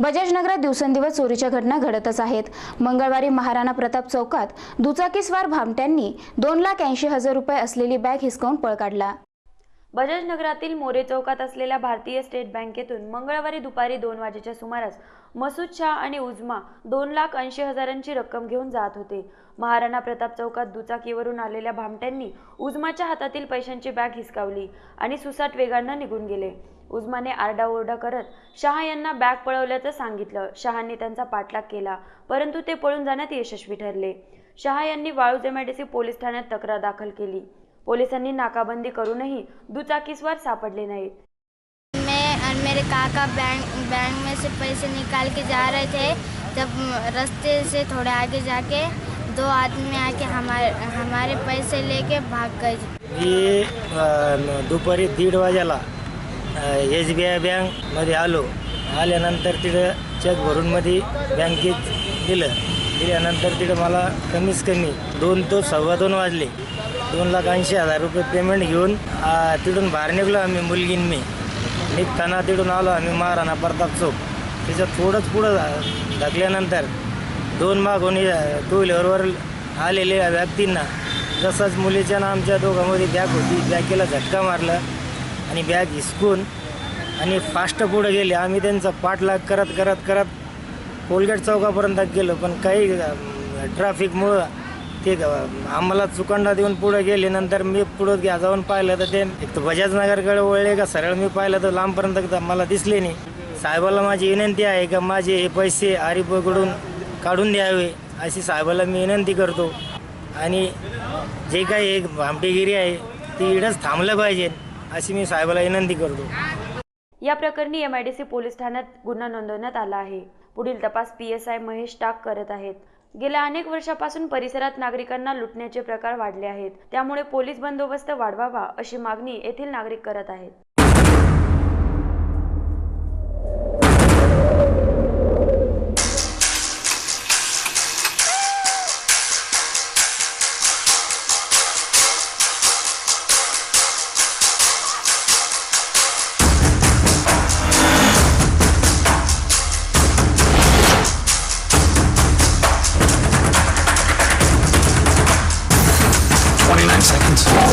बजाजनगरात दिवसेंदिवस चोरीच्या घटना घडतच आहेत. मंगळवारी महाराणा प्रताप चौकात दुचाकीस्वार भामट्यांनी दोन लाख ऐंशी हजार रुपये असलेली बॅग हिसकावून पळ काढला. बजाज नगरातील मोरे चौकात असलेल्या भारतीय स्टेट बँकेतून मंगळवारी दुपारी दोन वाजेच्या सुमारास मसूद शाह आणि उजमा दोन लाख ऐंशी हजारांची रक्कम घेऊन जात होते. महाराणा प्रताप चौकात दुचाकीवरून आलेल्या भामट्यांनी उजमाच्या हातातील पैशांची बॅग हिसकावली आणि सुसाट वेगानं निघून गेले. उजमाने आरडाओरडा करत शहा यांना बॅग पळवल्याचं सांगितलं. शहांनी त्यांचा पाठलाग केला परंतु ते पळून जाण्यात यशस्वी ठरले. शहा यांनी वाळूज एमआयडीसी पोलीस ठाण्यात तक्रार दाखल केली. पोलिसांनी नाकाबंदी करूनही दुचाकीस्वार सापडले नाहीत. मैं और मेरे काका बैंक बैंक में से पैसे निकाल के जा रहे थे जब रास्ते से थोड़े आगे जाके दो आदमी आके हमारे हमारे पैसे लेके भाग गए। मी अ, दुपारी दीड वाजेला एस बी आय बँकमध्ये आलो. आल्यानंतर तिथं चेक भरून मध्ये बँकेत दिलं. दिल्यानंतर तिथं मला कमीच कमी दोन तो सव्वा दोन वाजले. दोन लाख ऐंशी हजार रुपये पेमेंट घेऊन तिथून बाहेर निघलो आम्ही मुलगीन मी. निघताना तिथून आलो आम्ही महाराणा प्रताप चौक. त्याच्या थोडंच पुढं ढ- ढकल्यानंतर दोन मागून टू व्हीलरवर आलेल्या व्यक्तींना जसंच मुलीच्या ना आमच्या दोघांमध्ये बॅग होती बॅगेला झटका मारला आणि बॅग हिसकून आणि फास्ट पुढे गेले. आम्ही त्यांचा पाठलाग करत करत करत कोलगेट चौकापर्यंत गेलो पण काही ट्रॅफिकमुळं ते ग- आम्हाला चुकंडा देऊन पुढे गेले नंतर मी पुढं घ्या जाऊन पाहिलं तर ते एक तर बजाजनगरकडे वळले का सरळ मी पाहिलं तर लांबपर्यंत मला दिसले नाही. साहेबाला माझी विनंती आहे का माझे हे पैसे आरिपकडून काढून द्यावे अशी साहेबाला मी विनंती करतो. आणि जे काही एक भामटेगिरी आहे ती इडच थांबलं पाहिजे अशी मी साहेबाला विनंती करतो. या प्रकरणी सी पोलीस ठाण्यात गुन्हा नोंदवण्यात आला आहे. पुढील तपास पी एस आय महेश टाक करत आहेत. गेल्या अनेक वर्षापासून परिसरात नागरिकांना लुटण्याचे प्रकार वाढले आहेत. त्यामुळे पोलीस बंदोबस्त वाढवावा अशी मागणी येथील नागरिक करत आहेत. 29 seconds.